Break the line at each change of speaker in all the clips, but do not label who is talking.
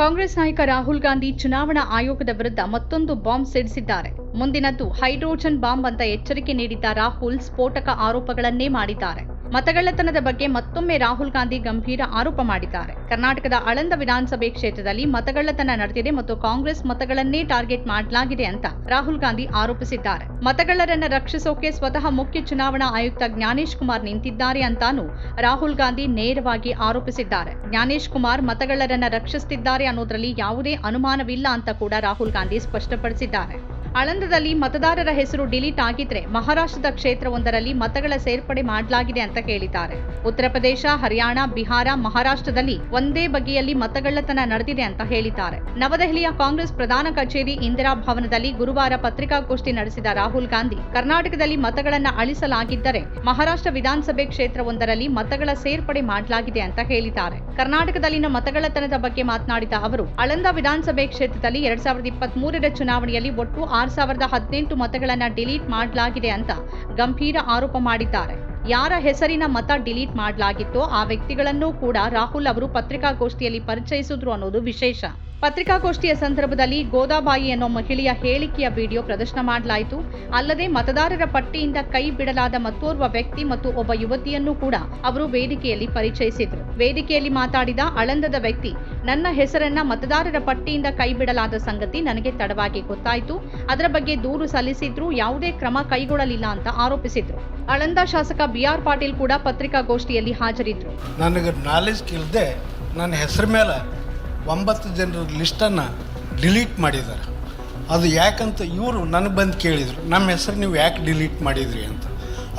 ಕಾಂಗ್ರೆಸ್ ನಾಯಕ ರಾಹುಲ್ ಗಾಂಧಿ ಚುನಾವಣಾ ಆಯೋಗದ ವಿರುದ್ಧ ಮತ್ತೊಂದು ಬಾಂಬ್ ಸಿಡಿಸಿದ್ದಾರೆ ಮುಂದಿನದ್ದು ಹೈಡ್ರೋಜನ್ ಬಾಂಬ್ ಅಂತ ಎಚ್ಚರಿಕೆ ನೀಡಿದ್ದ ರಾಹುಲ್ ಸ್ಫೋಟಕ ಆರೋಪಗಳನ್ನೇ ಮಾಡಿದ್ದಾರೆ. ಮತಗಳ್ಳತನದ ಬಗ್ಗೆ ಮತ್ತೊಮ್ಮೆ ರಾಹುಲ್ ಗಾಂಧಿ ಗಂಭೀರ ಆರೋಪ ಮಾಡಿದ್ದಾರೆ. ಕರ್ನಾಟಕದ ಅಳಂದ ವಿಧಾನಸಭೆ ಕ್ಷೇತ್ರದಲ್ಲಿ ಮತಗಳ್ಳತನ ನಡೆದಿದೆ ಮತ್ತು ಕಾಂಗ್ರೆಸ್ ಮತಗಳನ್ನೇ ಟಾರ್ಗೆಟ್ ಮಾಡಲಾಗಿದೆ ಅಂತ ರಾಹುಲ್ ಗಾಂಧಿ ಆರೋಪಿಸಿದ್ದಾರೆ. ಮತಗಳ್ಳರನ್ನ ರಕ್ಷಿಸೋಕೆ ಸ್ವತಃ ಮುಖ್ಯ ಚುನಾವಣಾ ಆಯುಕ್ತ ಜ್ಞಾನೇಶ್ ಕುಮಾರ್ ನಿಂತಿದ್ದಾರೆ ಅಂತಾನೂ ರಾಹುಲ್ ಗಾಂಧಿ ನೇರವಾಗಿ ಆರೋಪಿಸಿದ್ದಾರೆ. ಜ್ಞಾನೇಶ್ ಕುಮಾರ್ ಮತಗಳ್ಳರನ್ನ ರಕ್ಷಿಸುತ್ತಿದ್ದಾರೆ ಅನ್ನೋದರಲ್ಲಿ ಯಾವುದೇ ಅನುಮಾನವಿಲ್ಲ ಅಂತ ಕೂಡ ರಾಹುಲ್ ಗಾಂಧಿ ಸ್ಪಷ್ಟಪಡಿಸಿದ್ದಾರೆ. ಆಳಂದದಲ್ಲಿ ಮತದಾರರ ಹೆಸರು ಡಿಲೀಟ್ ಆಗಿದ್ರೆ ಮಹಾರಾಷ್ಟ್ರದ ಕ್ಷೇತ್ರವೊಂದರಲ್ಲಿ ಮತಗಳ ಸೇರ್ಪಡೆ ಮಾಡಲಾಗಿದೆ ಅಂತ ಹೇಳಿದ್ದಾರೆ ಉತ್ತರ ಪ್ರದೇಶ, ಹರಿಯಾಣ, ಬಿಹಾರ, ಮಹಾರಾಷ್ಟ್ರದಲ್ಲಿ ಒಂದೇ ಬಗೆಯಲ್ಲಿ ಮತಗಳ್ಳತನ ನಡೆದಿದೆ ಅಂತ ಹೇಳಿದ್ದಾರೆ. ನವದೆಹಲಿಯ ಕಾಂಗ್ರೆಸ್ ಪ್ರಧಾನ ಕಚೇರಿ ಇಂದಿರಾ ಭವನದಲ್ಲಿ ಗುರುವಾರ ಪತ್ರಿಕಾಗೋಷ್ಠಿ ನಡೆಸಿದ ರಾಹುಲ್ ಗಾಂಧಿ, ಕರ್ನಾಟಕದಲ್ಲಿ ಮತಗಳನ್ನ ಅಳಿಸಲಾಗಿದ್ದರೆ ಮಹಾರಾಷ್ಟ್ರ ವಿಧಾನಸಭೆ ಕ್ಷೇತ್ರವೊಂದರಲ್ಲಿ ಮತಗಳ ಸೇರ್ಪಡೆ ಮಾಡಲಾಗಿದೆ ಅಂತ ಹೇಳಿದ್ದಾರೆ. ಕರ್ನಾಟಕದಲ್ಲಿನ ಮತಗಳ್ಳತನದ ಬಗ್ಗೆ ಮಾತನಾಡಿದ ಅವರು, ಆಳಂದ ವಿಧಾನಸಭೆ ಕ್ಷೇತ್ರದಲ್ಲಿ ಎರಡ್ ಸಾವಿರದ ಇಪ್ಪತ್ತ್ ಮೂರರ ಚುನಾವಣೆಯಲ್ಲಿ ಒಟ್ಟು ಆರು ಸಾವಿರದ ಹದಿನೆಂಟು ಮತಗಳನ್ನು ಡಿಲೀಟ್ ಮಾಡಲಾಗಿದೆ ಅಂತ ಗಂಭೀರ ಆರೋಪ ಮಾಡಿದ್ದಾರೆ. ಯಾರ ಹೆಸರಿನ ಮತ ಡಿಲೀಟ್ ಮಾಡಲಾಗಿತ್ತೋ ಆ ವ್ಯಕ್ತಿಗಳನ್ನೂ ಕೂಡ ರಾಹುಲ್ ಅವರು ಪತ್ರಿಕಾಗೋಷ್ಠಿಯಲ್ಲಿ ಪರಿಚಯಿಸಿದ್ರು ಅನ್ನೋದು ವಿಶೇಷ. ಪತ್ರಿಕಾಗೋಷ್ಠಿಯ ಸಂದರ್ಭದಲ್ಲಿ ಗೋದಾಬಾಯಿ ಅನ್ನೋ ಮಹಿಳೆಯ ಹೇಳಿಕೆಯ ವಿಡಿಯೋ ಪ್ರದರ್ಶನ ಮಾಡಲಾಯಿತು. ಅಲ್ಲದೆ ಮತದಾರರ ಪಟ್ಟಿಯಿಂದ ಕೈ ಬಿಡಲಾದ ಮತ್ತೋರ್ವ ವ್ಯಕ್ತಿ ಮತ್ತು ಒಬ್ಬ ಯುವತಿಯನ್ನು ಕೂಡ ಅವರು ವೇದಿಕೆಯಲ್ಲಿ ಪರಿಚಯಿಸಿದರು. ವೇದಿಕೆಯಲ್ಲಿ ಮಾತಾಡಿದ ಅಳಂದದ ವ್ಯಕ್ತಿ, ನನ್ನ ಹೆಸರನ್ನ ಮತದಾರರ ಪಟ್ಟಿಯಿಂದ ಕೈಬಿಡಲಾದ ಸಂಗತಿ ನನಗೆ ತಡವಾಗಿ ಗೊತ್ತಾಯಿತು. ಅದರ ಬಗ್ಗೆ ದೂರು ಸಲ್ಲಿಸಿದ್ರು ಯಾವುದೇ ಕ್ರಮ ಕೈಗೊಳ್ಳಲಿಲ್ಲ ಅಂತ ಆರೋಪಿಸಿದ್ರು ಅಳಂದ ಶಾಸಕ ಬಿ ಆರ್ ಪಾಟೀಲ್ ಕೂಡ ಪತ್ರಿಕಾಗೋಷ್ಠಿಯಲ್ಲಿ ಹಾಜರಿದ್ರು.
ನನಗೆ ನಾಲೆಜ್ ನನ್ನ ಹೆಸರು ಮೇಲೆ ಒಂಬತ್ತು ಜನರ ಲಿಸ್ಟನ್ನು ಡಿಲೀಟ್ ಮಾಡಿದ್ದಾರೆ. ಅದು ಯಾಕಂತ ಇವರು ನನಗೆ ಬಂದು ಕೇಳಿದರು, ನಮ್ಮ ಹೆಸರು ನೀವು ಯಾಕೆ ಡಿಲೀಟ್ ಮಾಡಿದ್ರಿ? ಅಂತ.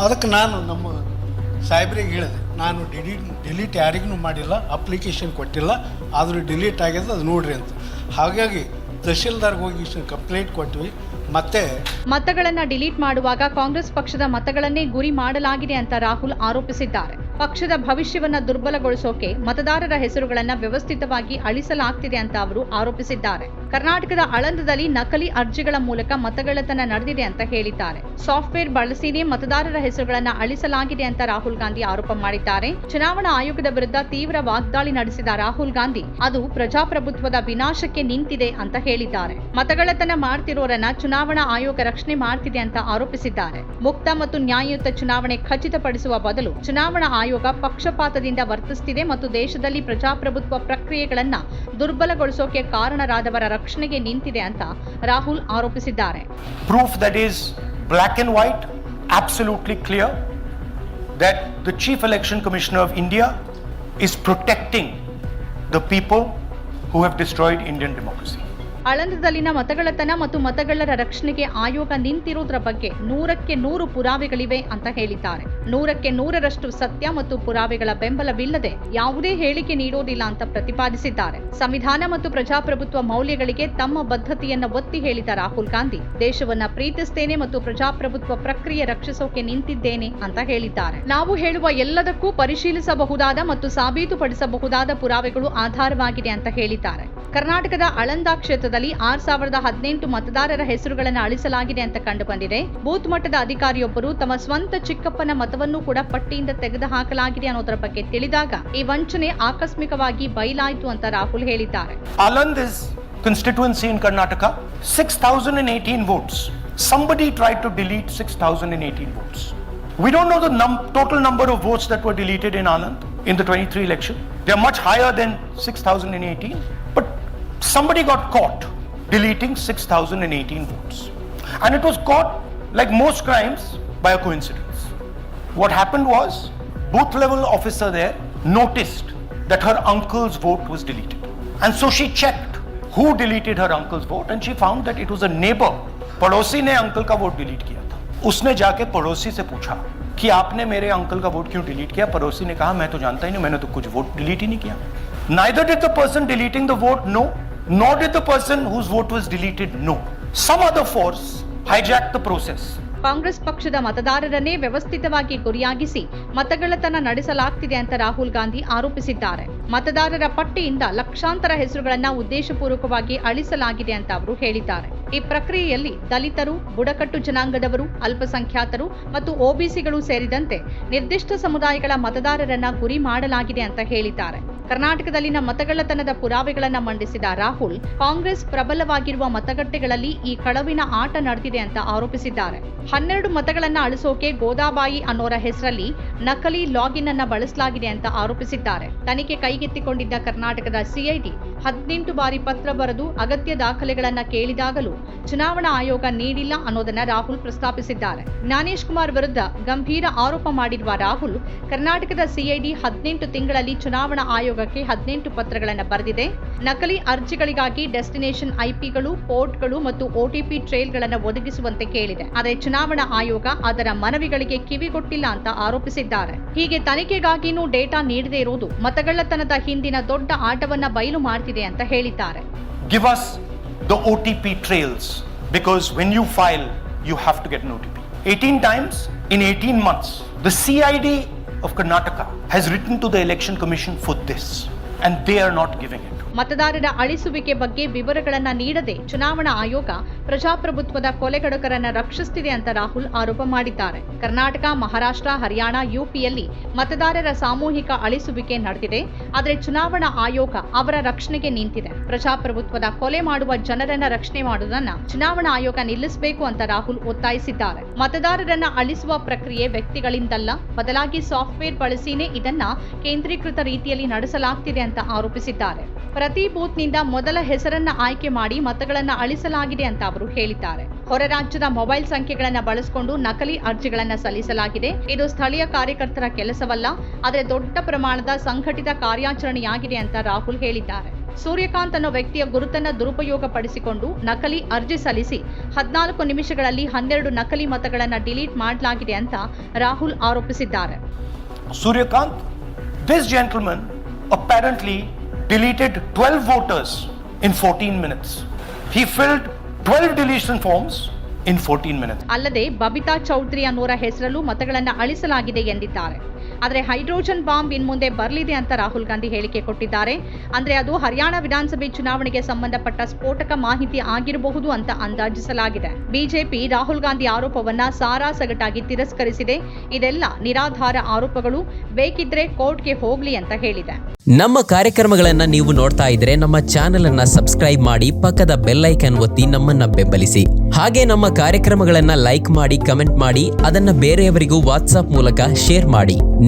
ಅದಕ್ಕೆ ನಾನು ನಮ್ಮ ಸಾಹೇಬ್ರಿಗೆ ಹೇಳಿದೆ, ನಾನು ಡಿಲೀಟ್ ಡಿಲೀಟ್ ಯಾರಿಗೂ ಮಾಡಿಲ್ಲ, ಅಪ್ಲಿಕೇಶನ್ ಕೊಟ್ಟಿಲ್ಲ, ಆದರೂ ಡಿಲೀಟ್ ಆಗ್ಯದ ಅದು ನೋಡ್ರಿ ಅಂತ. ಹಾಗಾಗಿ ತಹಶೀಲ್ದಾರ್ಗೆ ಹೋಗಿ ಕಂಪ್ಲೇಂಟ್ ಕೊಟ್ವಿ, ಮತ್ತೆ
ಮತಗಳನ್ನು ಡಿಲೀಟ್ ಮಾಡುವಾಗ ಕಾಂಗ್ರೆಸ್ ಪಕ್ಷದ ಮತಗಳನ್ನೇ ಗುರಿ ಮಾಡಲಾಗಿದೆ ಅಂತ ರಾಹುಲ್ ಆರೋಪಿಸಿದ್ದಾರೆ. ಪಕ್ಷದ ಭವಿಷ್ಯವನ್ನ ದುರ್ಬಲಗೊಳಿಸೋಕೆ ಮತದಾರರ ಹೆಸರುಗಳನ್ನ ವ್ಯವಸ್ಥಿತವಾಗಿ ಅಳಿಸಲಾಗ್ತಿದೆ ಅಂತ ಅವರು ಆರೋಪಿಸಿದ್ದಾರೆ. ಕರ್ನಾಟಕದ ಆಳಂದದಲ್ಲಿ ನಕಲಿ ಅರ್ಜಿಗಳ ಮೂಲಕ ಮತಗಳತನ ನಡೆದಿದೆ ಅಂತ ಹೇಳಿದ್ದಾರೆ. ಸಾಫ್ಟ್ವೇರ್ ಬಳಸಿನೇ ಮತದಾರರ ಹೆಸರುಗಳನ್ನ ಅಳಿಸಲಾಗಿದೆ ಅಂತ ರಾಹುಲ್ ಗಾಂಧಿ ಆರೋಪ ಮಾಡಿದ್ದಾರೆ. ಚುನಾವಣಾ ಆಯೋಗದ ವಿರುದ್ಧ ತೀವ್ರ ವಾಗ್ದಾಳಿ ನಡೆಸಿದ ರಾಹುಲ್ ಗಾಂಧಿ, ಅದು ಪ್ರಜಾಪ್ರಭುತ್ವದ ವಿನಾಶಕ್ಕೆ ನಿಂತಿದೆ ಅಂತ ಹೇಳಿದ್ದಾರೆ. ಮತಗಳತನ ಮಾಡ್ತಿರೋರನ್ನ ಚುನಾವಣಾ ಆಯೋಗ ರಕ್ಷಣೆ ಮಾಡ್ತಿದೆ ಅಂತ ಆರೋಪಿಸಿದ್ದಾರೆ. ಮುಕ್ತ ಮತ್ತು ನ್ಯಾಯಯುತ ಚುನಾವಣೆ ಖಚಿತಪಡಿಸುವ ಬದಲು ಚುನಾವಣಾ ಆಯೋಗ ಆಯೋಗ ಪಕ್ಷಪಾತದಿಂದ ವರ್ತಿಸುತ್ತಿದೆ ಮತ್ತು ದೇಶದಲ್ಲಿ ಪ್ರಜಾಪ್ರಭುತ್ವ ಪ್ರಕ್ರಿಯೆಗಳನ್ನ ದುರ್ಬಲಗೊಳಿಸೋಕೆ ಕಾರಣರಾದವರ ರಕ್ಷಣೆಗೆ ನಿಂತಿದೆ ಅಂತ ರಾಹುಲ್ ಆರೋಪಿಸಿದ್ದಾರೆ.
Proof that is black and white absolutely clear that the chief election commissioner of India is protecting the people who have destroyed Indian democracy
ಆಳಂದದಲ್ಲಿನ ಮತಗಳತನ ಮತ್ತು ಮತಗಳ್ಳರ ರಕ್ಷಣೆಗೆ ಆಯೋಗ ನಿಂತಿರುವುದರ ಬಗ್ಗೆ ನೂರಕ್ಕೆ ನೂರು ಪುರಾವೆಗಳಿವೆ ಅಂತ ಹೇಳಿದ್ದಾರೆ. ನೂರಕ್ಕೆ ನೂರರಷ್ಟು ಸತ್ಯ ಮತ್ತು ಪುರಾವೆಗಳ ಬೆಂಬಲವಿಲ್ಲದೆ ಯಾವುದೇ ಹೇಳಿಕೆ ನೀಡೋದಿಲ್ಲ ಅಂತ ಪ್ರತಿಪಾದಿಸಿದ್ದಾರೆ. ಸಂವಿಧಾನ ಮತ್ತು ಪ್ರಜಾಪ್ರಭುತ್ವ ಮೌಲ್ಯಗಳಿಗೆ ತಮ್ಮ ಬದ್ಧತೆಯನ್ನು ಒತ್ತಿ ಹೇಳಿದ ರಾಹುಲ್ ಗಾಂಧಿ, ದೇಶವನ್ನ ಪ್ರೀತಿಸ್ತೇನೆ ಮತ್ತು ಪ್ರಜಾಪ್ರಭುತ್ವ ಪ್ರಕ್ರಿಯೆ ರಕ್ಷಿಸೋಕೆ ನಿಂತಿದ್ದೇನೆ ಅಂತ ಹೇಳಿದ್ದಾರೆ. ನಾವು ಹೇಳುವ ಎಲ್ಲದಕ್ಕೂ ಪರಿಶೀಲಿಸಬಹುದಾದ ಮತ್ತು ಸಾಬೀತುಪಡಿಸಬಹುದಾದ ಪುರಾವೆಗಳು ಆಧಾರವಾಗಿದೆ ಅಂತ ಹೇಳಿದ್ದಾರೆ. ಕರ್ನಾಟಕದ ಅಳಂದ ಕ್ಷೇತ್ರದಲ್ಲಿ ಆರ್ ಸಾವಿರದ ಹದಿನೆಂಟು ಮತದಾರರ ಹೆಸರುಗಳನ್ನು ಅಳಿಸಲಾಗಿದೆ ಅಂತ ಕಂಡುಬಂದಿದೆ. ಬೂತ್ ಮಟ್ಟದ ಅಧಿಕಾರಿಯೊಬ್ಬರು ತಮ್ಮ ಸ್ವಂತ ಚಿಕ್ಕಪ್ಪನ ಮತವನ್ನು ಕೂಡ ಪಟ್ಟಿಯಿಂದ ತೆಗೆದುಹಾಕಲಾಗಿದೆ ಅನ್ನೋದರ ಬಗ್ಗೆ ತಿಳಿದಾಗ ಈ ವಂಚನೆ ಆಕಸ್ಮಿಕವಾಗಿ ಬಯಲಾಯಿತು ಅಂತ ರಾಹುಲ್ ಹೇಳಿದ್ದಾರೆ.
Aland is constituency in Karnataka six thousand and eighteen votes somebody try to delete six thousand and eighteen votes we don't know the total number of votes that were deleted in Aland in the twenty three they are much higher than six thousand and eighteen but somebody got caught deleting 6,018 votes. And it was caught, like most crimes, by a coincidence. What happened was, booth level officer there noticed that her uncle's vote was deleted. And so she checked who deleted her uncle's vote and she found that it was a neighbor. पड़ोसी ने uncle का vote delete किया था उसने जाके पड़ोसी से पूछा कि आपने मेरे अंकल का वोट क्यों डिलीट किया पड़ोसी ने कहा मैं तो जानता ही नहीं मैंने तो कुछ वोट डिलीट ही नहीं किया Neither did the person deleting the vote know, nor did the person whose vote was deleted know. Some other force hijacked the process.
Congress ಪಕ್ಷದ ಮತದಾರರನ್ನೇ ವ್ಯವಸ್ಥಿತವಾಗಿ ಗುರಿಯಾಗಿಸಿ ಮತಗಳತನ ನಡೆಸಲಾಗ್ತಿದೆ ಅಂತ ರಾಹುಲ್ ಗಾಂಧಿ ಆರೋಪಿಸಿದ್ದಾರೆ ಮತದಾರರ ಪಟ್ಟಿಯಿಂದ ಲಕ್ಷಾಂತರ ಹೆಸರುಗಳನ್ನ ಉದ್ದೇಶಪೂರ್ವಕವಾಗಿ ಅಳಿಸಲಾಗಿದೆ ಅಂತ ಅವರು ಹೇಳಿದ್ದಾರೆ ಈ ಪ್ರಕ್ರಿಯೆಯಲ್ಲಿ ದಲಿತರು, ಬುಡಕಟ್ಟು ಜನಾಂಗದವರು, ಅಲ್ಪಸಂಖ್ಯಾತರು ಮತ್ತು ಒಬಿಸಿಗಳು ಸೇರಿದಂತೆ ನಿರ್ದಿಷ್ಟ ಸಮುದಾಯಗಳ ಮತದಾರರನ್ನ ಗುರಿ ಮಾಡಲಾಗಿದೆ ಅಂತ ಹೇಳಿದ್ದಾರೆ. ಕರ್ನಾಟಕದಲ್ಲಿನ ಮತಗಳ್ಳತನದ ಪುರಾವೆಗಳನ್ನು ಮಂಡಿಸಿದ ರಾಹುಲ್, ಕಾಂಗ್ರೆಸ್ ಪ್ರಬಲವಾಗಿರುವ ಮತಗಟ್ಟೆಗಳಲ್ಲಿ ಈ ಕಳವಿನ ಆಟ ನಡೆದಿದೆ ಅಂತ ಆರೋಪಿಸಿದ್ದಾರೆ. ಹನ್ನೆರಡು ಮತಗಳನ್ನ ಅಳಿಸೋಕೆ ಗೋದಾಬಾಯಿ ಅನ್ನೋರ ಹೆಸರಲ್ಲಿ ನಕಲಿ ಲಾಗಿನ್ ಅನ್ನ ಬಳಸಲಾಗಿದೆ ಅಂತ ಆರೋಪಿಸಿದ್ದಾರೆ. ತನಿಖೆ ಕೈಗೆತ್ತಿಕೊಂಡಿದ್ದ ಕರ್ನಾಟಕದ ಸಿಐಡಿ ಹದಿನೆಂಟು ಬಾರಿ ಪತ್ರ ಬರೆದು ಅಗತ್ಯ ದಾಖಲೆಗಳನ್ನ ಕೇಳಿದಾಗಲೂ ಚುನಾವಣಾ ಆಯೋಗ ನೀಡಿಲ್ಲ ಅನ್ನೋದನ್ನ ರಾಹುಲ್ ಪ್ರಸ್ತಾಪಿಸಿದ್ದಾರೆ. ಜ್ಞಾನೇಶ್ ಕುಮಾರ್ ವಿರುದ್ಧ ಗಂಭೀರ ಆರೋಪ ಮಾಡಿರುವ ರಾಹುಲ್, ಕರ್ನಾಟಕದ ಸಿಐಡಿ ಹದಿನೆಂಟು ತಿಂಗಳಲ್ಲಿ ಚುನಾವಣಾ ಆಯೋಗಕ್ಕೆ ಹದಿನೆಂಟು ಪತ್ರಗಳನ್ನು ಬರೆದಿದೆ. ನಕಲಿ ಅರ್ಜಿಗಳಿಗಾಗಿ ಡೆಸ್ಟಿನೇಷನ್ ಐಪಿಗಳು, ಪೋರ್ಟ್ಗಳು ಮತ್ತು ಒಟಿಪಿ ಟ್ರೇಲ್ಗಳನ್ನು ಒದಗಿಸುವಂತೆ ಕೇಳಿದೆ. ಆದರೆ ಚುನಾವಣಾ ಆಯೋಗ ಅದರ ಮನವಿಗಳಿಗೆ ಕಿವಿಗೊಟ್ಟಿಲ್ಲ ಅಂತ ಆರೋಪಿಸಿದ್ದಾರೆ. ಹೀಗೆ ತನಿಖೆಗಾಗಿನೂ ಡೇಟಾ ನೀಡದೇ ಇರುವುದು ಮತಗಳ್ಳತನದ ಹಿಂದಿನ ದೊಡ್ಡ ಆಟವನ್ನ ಬಯಲು ಮಾಡ್ತಿದೆ ಅಂತ ಹೇಳಿದ್ದಾರೆ.
The OTP trails because when you file, you have to get an OTP. 18 times in 18 months, the CID of Karnataka has written to the Election Commission for this, and they are not giving it.
ಮತದಾರರ ಅಳಿಸುವಿಕೆ ಬಗ್ಗೆ ವಿವರಗಳನ್ನ ನೀಡದೆ ಚುನಾವಣಾ ಆಯೋಗ ಪ್ರಜಾಪ್ರಭುತ್ವದ ಕೊಲೆಗಡುಕರನ್ನ ರಕ್ಷಿಸುತ್ತಿದೆ ಅಂತ ರಾಹುಲ್ ಆರೋಪ ಮಾಡಿದ್ದಾರೆ. ಕರ್ನಾಟಕ, ಮಹಾರಾಷ್ಟ್ರ, ಹರಿಯಾಣ, ಯುಪಿಯಲ್ಲಿ ಮತದಾರರ ಸಾಮೂಹಿಕ ಅಳಿಸುವಿಕೆ ನಡೆದಿದೆ. ಆದರೆ ಚುನಾವಣಾ ಆಯೋಗ ಅವರ ರಕ್ಷಣೆಗೆ ನಿಂತಿದೆ. ಪ್ರಜಾಪ್ರಭುತ್ವದ ಕೊಲೆ ಮಾಡುವ ಜನರನ್ನ ರಕ್ಷಣೆ ಮಾಡುವುದನ್ನ ಚುನಾವಣಾ ಆಯೋಗ ನಿಲ್ಲಿಸಬೇಕು ಅಂತ ರಾಹುಲ್ ಒತ್ತಾಯಿಸಿದ್ದಾರೆ. ಮತದಾರರನ್ನ ಅಳಿಸುವ ಪ್ರಕ್ರಿಯೆ ವ್ಯಕ್ತಿಗಳಿಂದಲ್ಲ, ಬದಲಾಗಿ ಸಾಫ್ಟ್ವೇರ್ ಬಳಸಿನೇ ಇದನ್ನ ಕೇಂದ್ರೀಕೃತ ರೀತಿಯಲ್ಲಿ ನಡೆಸಲಾಗ್ತಿದೆ ಅಂತ ಆರೋಪಿಸಿದ್ದಾರೆ. ಪ್ರತಿ ಬೂತ್ನಿಂದ ಮೊದಲ ಹೆಸರನ್ನ ಆಯ್ಕೆ ಮಾಡಿ ಮತಗಳನ್ನು ಅಳಿಸಲಾಗಿದೆ ಅಂತ ಅವರು ಹೇಳಿದ್ದಾರೆ. ಹೊರ ರಾಜ್ಯದ ಮೊಬೈಲ್ ಸಂಖ್ಯೆಗಳನ್ನು ಬಳಸಿಕೊಂಡು ನಕಲಿ ಅರ್ಜಿಗಳನ್ನು ಸಲ್ಲಿಸಲಾಗಿದೆ. ಇದು ಸ್ಥಳೀಯ ಕಾರ್ಯಕರ್ತರ ಕೆಲಸವಲ್ಲ, ಆದರೆ ದೊಡ್ಡ ಪ್ರಮಾಣದ ಸಂಘಟಿತ ಕಾರ್ಯಾಚರಣೆಯಾಗಿದೆ ಅಂತ ರಾಹುಲ್ ಹೇಳಿದ್ದಾರೆ. ಸೂರ್ಯಕಾಂತ್ ಅನ್ನೋ ವ್ಯಕ್ತಿಯ ಗುರುತನ್ನ ದುರುಪಯೋಗ ಪಡಿಸಿಕೊಂಡು ನಕಲಿ ಅರ್ಜಿ ಸಲ್ಲಿಸಿ ಹದಿನಾಲ್ಕು ನಿಮಿಷಗಳಲ್ಲಿ ಹನ್ನೆರಡು ನಕಲಿ ಮತಗಳನ್ನು ಡಿಲೀಟ್ ಮಾಡಲಾಗಿದೆ ಅಂತ ರಾಹುಲ್ ಆರೋಪಿಸಿದ್ದಾರೆ.
Suryakant apparently deleted 12 voters in 14 minutes. He filled 12 deletion forms in 14 minutes.
ಅಲ್ಲದೆ ಬಬಿತಾ ಚೌಧರಿ ಅನ್ನೋರ ಹೆಸರಲ್ಲೂ ಮತಗಳನ್ನು ಅಳಿಸಲಾಗಿದೆ ಎಂದಿದ್ದಾರೆ ಆದರೆ ಹೈಡ್ರೋಜನ್ ಬಾಂಬ್ ಇನ್ಮುಂದೆ ಬರಲಿದೆ ಅಂತ ರಾಹುಲ್ ಗಾಂಧಿ ಹೇಳಿಕೆ ಕೊಟ್ಟಿದ್ದಾರೆ. ಅಂದ್ರೆ ಅದು ಹರಿಯಾಣ ವಿಧಾನಸಭೆ ಚುನಾವಣೆಗೆ ಸಂಬಂಧಪಟ್ಟ ಸ್ಫೋಟಕ ಮಾಹಿತಿ ಆಗಿರಬಹುದು ಅಂತ ಅಂದಾಜಿಸಲಾಗಿದೆ. ಬಿಜೆಪಿ ರಾಹುಲ್ ಗಾಂಧಿ ಆರೋಪವನ್ನ ಸಾರಾಸಗಟಾಗಿ ತಿರಸ್ಕರಿಸಿದೆ. ಇದೆಲ್ಲ ನಿರಾಧಾರ ಆರೋಪಗಳು. ಬೇಕಿದ್ರೆ ಕೋರ್ಟ್ಗೆ ಹೋಗ್ಲಿ ಅಂತ ಹೇಳಿದೆ.
ನಮ್ಮ ಕಾರ್ಯಕ್ರಮಗಳನ್ನ ನೀವು ನೋಡ್ತಾ ಇದ್ರೆ ನಮ್ಮ ಚಾನೆಲ್ ಅನ್ನ ಸಬ್ಸ್ಕ್ರೈಬ್ ಮಾಡಿ ಪಕ್ಕದ ಬೆಲ್ಲೈಕನ್ ಒತ್ತಿ ನಮ್ಮನ್ನ ಬೆಂಬಲಿಸಿ. ಹಾಗೆ ನಮ್ಮ ಕಾರ್ಯಕ್ರಮಗಳನ್ನ ಲೈಕ್ ಮಾಡಿ, ಕಮೆಂಟ್ ಮಾಡಿ, ಅದನ್ನ ಬೇರೆಯವರಿಗೂ ವಾಟ್ಸ್ಆಪ್ ಮೂಲಕ ಶೇರ್ ಮಾಡಿ.